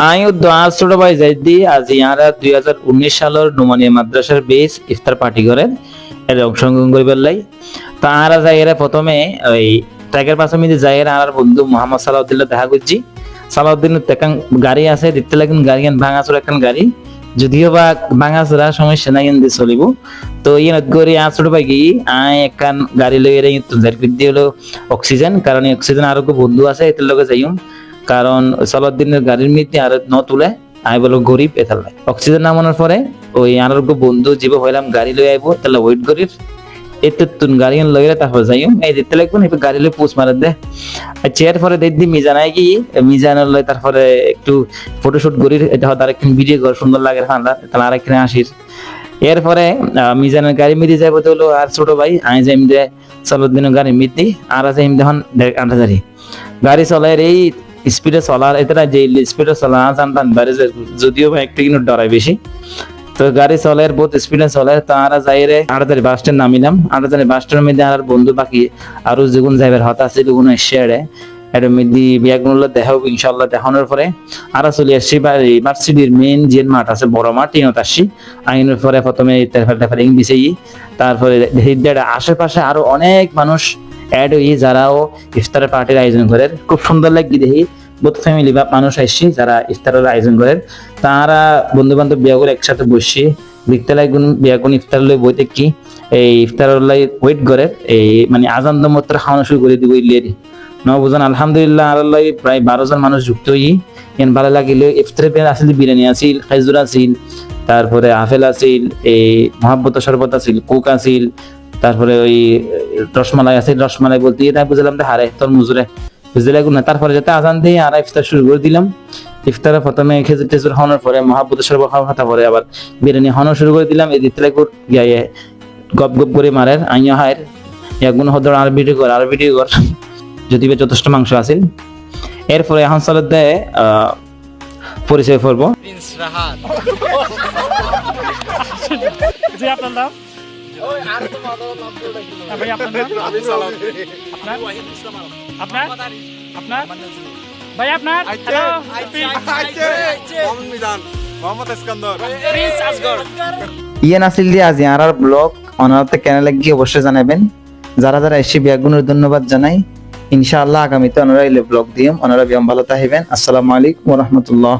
I দোয়ার ছোট ভাই যাইদি আজ ইয়ারা দুই হাজার বেস ইফতার পার্টি তা ওই বন্ধু মোহাম্মদ দেখা গাড়ি আছে, দেখতে লাগেন গাড়ি ভাঙাচোর একখান গাড়ি। যদিও বা ভাঙাচোরা সমস্যা নাই এনে চলিব। তো ইয়ে ভাই কি আয় একখান গাড়ি লই এর তুলদার দিয়ে হলো অক্সিজেন। কারণ অক্সিজেন আরও বন্ধু আছে এটার লগে যাইম। কারণ সালাউদ্দিনের গাড়ির মধ্যে আর ন তুলে আই বলো গরিব এতালে অক্সিজেন নামানোর পরে ওই আনারোগ্য বন্ধু জীব হইলাম, গাড়ি লই আইবো, তাহলে ওয়েট করির। এতে তুন গাড়ি লইলে তারপর যাইম এই দিতে লাগবে না গাড়ি লই পোস্ট মারা দে। আর চেয়ার পরে দেখি মিজান আই কি মিজানের লই তারপরে একটু ফটোশুট করির, এটা হয়তো আরেকখান ভিডিও কর, সুন্দর লাগে ঠান্ডা তাহলে আরেকখানে আসির। এরপরে মিজানের গাড়ি মিদি যাইবো তো হলো আর ছোট ভাই আই যাইম দে সালাউদ্দিনের গাড়ি মিদি আর যাইম দেখুন আটা গাড়ি গাড়ি চলার এই স্পিডে চলার এটা যে স্পিডে চলা না জানতাম বাড়ি যদিও বা একটু কিন্তু ডরাই বেশি তো গাড়ি চলার বহুত স্পিডে চলে তারা যাইরে আড়াতাড়ি বাস স্ট্যান্ড নামিলাম আট আড়াতাড়ি বাস স্ট্যান্ডের মধ্যে আর বন্ধু বাকি আরও যেগুন যাইবার হতা আছে যেগুন শেয়ারে এর মধ্যে বিয়াগুলো দেখা হবে ইনশাল্লাহ দেখানোর পরে আর চলে আসছি বা ইউনিভার্সিটির মেইন যে মাঠ আছে, বড় মাঠ টিনত আসছি। আইনের পরে প্রথমে তেফার তেফার তারপরে আশেপাশে আরও অনেক মানুষ অ্যাড হয়ে যারাও ইফতারের পার্টির আয়োজন করে খুব সুন্দর লাগি দেখি। বহুত ফ্যামিলি বা মানুষ আসছি যারা ইফতারের আয়োজন করে তারা বন্ধু বান্ধব বিয়াগুলো একসাথে বসছি দেখতে লাগুন বিয়াগুন ইফতার লই বইতে কি এই ইফতারের লাই ওয়েট করে। এই মানে আজান দমত্র খাওয়ানো শুরু করে দিব ইলিয়ারি নবুজন আলহামদুলিল্লাহ আল্লাহ প্রায় বারো জন মানুষ যুক্ত হই। এন ভালো লাগিলে ইফতারে পেয়ে আসলে, বিরিয়ানি আছিল খাইজুর আছিল তারপরে আপেল আছিল এই মহাব্বত শরবত আছিল কুক আছিল তারপরে ওই রসমালাই আছে রসমালাই বলতে এটা বুঝলাম যে হারে তোর মুজুরে। বুঝতে লাগু না তারপরে যাতে আজান দিয়ে আর ইফতার শুরু করে দিলাম। ইফতারে প্রথমে খেজুর টেজুর খাওয়ানোর পরে মহাব্বত শরবত খাওয়া পরে আবার বিরিয়ানি খাওয়ানো শুরু করে দিলাম। এই দিতে গিয়ে গপ গপ করে মারের আইয়া হায়ের। একগুণ হদর আর ভিডিও কর আর ভিডিও কর। যদি বা যথেষ্ট মাংস আছিল। এরপরে এখন সালাদ দেয় আহ, পরিচয় করব প্রিন্স রাহাত জি আপনার নাম? ভাই আপনার আপনার? আপনার? আপনার? ভাই আপনার? মোহাম্মদ ইস্কান্দর। ইয়ে নাসিল দিয়ে আজ আর ব্লগ অনারতে চ্যানেলে গিয়ে অবশ্যই জানাবেন। যারা যারা এসে বিয়াগুনের ধন্যবাদ জানাই ইনশাআল্লাহ আগামীতে ওনারা এলে ব্লগ দিম ওনারা বিয়াম ভালো থাকবেন। আসসালামু আলাইকুম রহমতুল্লাহ।